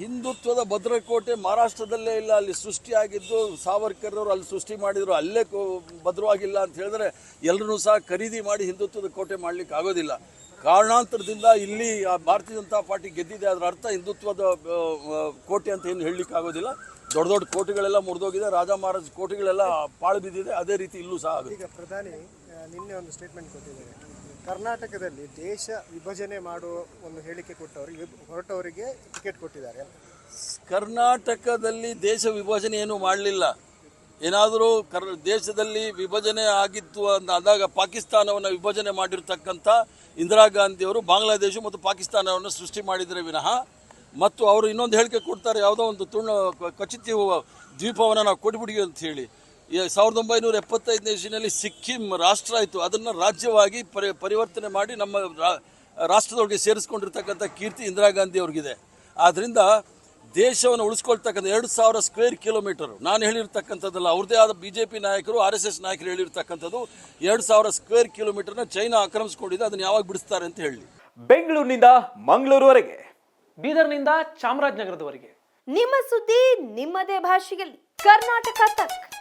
ಹಿಂದುತ್ವದ ಭದ್ರಕೋಟೆ ಮಹಾರಾಷ್ಟ್ರದಲ್ಲೇ ಇಲ್ಲ. ಅಲ್ಲಿ ಸೃಷ್ಟಿಯಾಗಿದ್ದು ಸಾವರ್ಕರ್ ಅವರು ಅಲ್ಲಿ ಸೃಷ್ಟಿ ಮಾಡಿದ್ರು. ಅಲ್ಲೇ ಭದ್ರವಾಗಿಲ್ಲ ಅಂತ ಹೇಳಿದ್ರೆ ಎಲ್ಲರೂ ಸಹ ಖರೀದಿ ಮಾಡಿ ಹಿಂದುತ್ವದ ಕೋಟೆ ಮಾಡ್ಲಿಕ್ಕೆ ಆಗೋದಿಲ್ಲ. ಕಾರಣಾಂತರದಿಂದ ಇಲ್ಲಿ ಭಾರತೀಯ ಜನತಾ ಪಾರ್ಟಿ ಗೆದ್ದಿದೆ. ಅದರ ಅರ್ಥ ಹಿಂದುತ್ವದ ಕೋಟೆ ಅಂತ ಏನು ಹೇಳಲಿಕ್ಕೆ ಆಗೋದಿಲ್ಲ. ದೊಡ್ಡ ದೊಡ್ಡ ಕೋಟೆಗಳೆಲ್ಲ ಮುರಿದೋಗಿದೆ. ರಾಜ ಮಹಾರಾಜ ಕೋಟೆಗಳೆಲ್ಲ ಪಾಳು ಬಿದ್ದಿದೆ. ಅದೇ ರೀತಿ ಇಲ್ಲೂ ಸಹ ಆಗುತ್ತೆ. ಈಗ ಪ್ರಧಾನಿ ನಿನ್ನೆ ಒಂದು ಸ್ಟೇಟ್ಮೆಂಟ್ ಕೊಟ್ಟಿದ್ದಾರೆ. ಕರ್ನಾಟಕದಲ್ಲಿ ದೇಶ ವಿಭಜನೆ ಮಾಡುವ ಒಂದು ಹೇಳಿಕೆ ಕೊಟ್ಟವರಿಗೆ ಹೊರಟವರಿಗೆ ಟಿಕೆಟ್ ಕೊಟ್ಟಿದ್ದಾರೆ. ಕರ್ನಾಟಕದಲ್ಲಿ ದೇಶ ವಿಭಜನೆ ಏನು ಮಾಡಲಿಲ್ಲ. ಏನಾದರೂ ಕರ್, ದೇಶದಲ್ಲಿ ವಿಭಜನೆ ಆಗಿತ್ತು ಅಂತ ಆದಾಗ ಪಾಕಿಸ್ತಾನವನ್ನು ವಿಭಜನೆ ಮಾಡಿರ್ತಕ್ಕಂಥ ಇಂದಿರಾ ಗಾಂಧಿಯವರು ಬಾಂಗ್ಲಾದೇಶ ಮತ್ತು ಪಾಕಿಸ್ತಾನವನ್ನು ಸೃಷ್ಟಿ ಮಾಡಿದರೆ ವಿನಃ ಮತ್ತು ಅವರು ಇನ್ನೊಂದು ಹೇಳಿಕೆ ಕೊಡ್ತಾರೆ, ಯಾವುದೋ ಒಂದು ತುಣ ಕಚಿತಿ ದ್ವೀಪವನ್ನು ನಾವು ಕೊಟ್ಬಿಡಿ ಅಂತ ಹೇಳಿ. ಸಾವಿರದ ಒಂಬೈನೂರ ಎಪ್ಪತ್ತೈದನೇ ಇಸ್ವಿನಲ್ಲಿ ಸಿಕ್ಕಿಂ ರಾಷ್ಟ್ರ ಆಯಿತು. ಅದನ್ನು ರಾಜ್ಯವಾಗಿ ಪರಿ ಪರಿವರ್ತನೆ ಮಾಡಿ ನಮ್ಮ ರಾ- ರಾಷ್ಟ್ರದೊಳಗೆ ಸೇರಿಸ್ಕೊಂಡಿರ್ತಕ್ಕಂಥ ಕೀರ್ತಿ ಇಂದಿರಾ ಗಾಂಧಿ ಅವ್ರಿಗಿದೆ. ಆದ್ದರಿಂದ ದೇಶವನ್ನು ಉಳಿಸ್ಕೊಳ್ತಕ್ಕಂಥ ಎರಡು ಸಾವಿರ ಸ್ಕ್ವೇರ್ ಕಿಲೋಮೀಟರ್. ನಾನು ಹೇಳಿರ್ತಕ್ಕಂಥದ್ದಲ್ಲ ಅವ್ರದೇ ಆದ ಬಿ ಜೆ ಪಿ ನಾಯಕರು ಆರ್ ಎಸ್ ಎಸ್ ನಾಯಕರು ಹೇಳಿರ್ತಕ್ಕಂಥದ್ದು ಎರಡು ಸಾವಿರ ಸ್ಕ್ವೇರ್ ಕಿಲೋಮೀಟರ್ನ ಚೈನಾ ಆಕ್ರಮಿಸ್ಕೊಂಡಿದೆ ಅದನ್ನು ಯಾವಾಗ ಬಿಡಿಸ್ತಾರೆ ಅಂತ ಹೇಳಿ. ಬೆಂಗಳೂರಿನಿಂದ ಮಂಗಳೂರುವರೆಗೆ. ಬೀದರ್ನಿಂದ ಚಾಮರಾಜನಗರದವರೆಗೆ. ನಿಮ್ಮ ಸುದ್ದಿ ನಿಮ್ಮದೇ ಭಾಷೆಯಲ್ಲಿ. ಕರ್ನಾಟಕ ತಕ್.